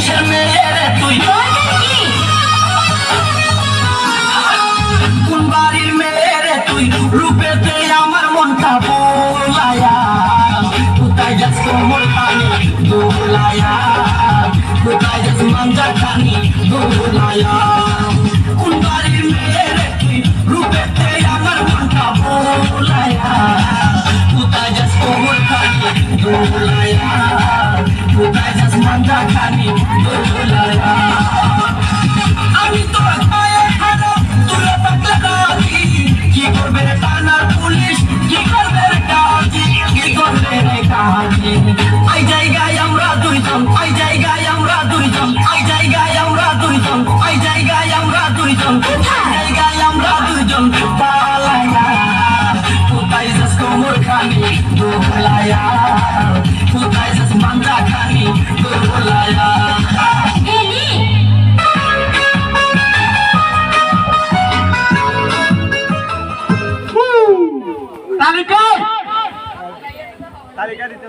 বংশের মেয়ে রে তুই কোন বাড়ির মেয়ে রে তুই রূপেতে আমার মনটা বোলায়া কোথায় যাস কোমর খানি দোলায়া কোথায় যাস মাঞ্জা খানি দোলায়া কোন বাড়ির মেয়ে রে তুই রূপেতে আমার মনটা বোলায়া কোথায় যাস কোমর খানি দোলায়া আমি তো জায়গায় আমরা দুইজন আই জায়গায় আমরা দুইজন আই জায়গায় আমরা দুইজন তালিকা তালিকা দিতে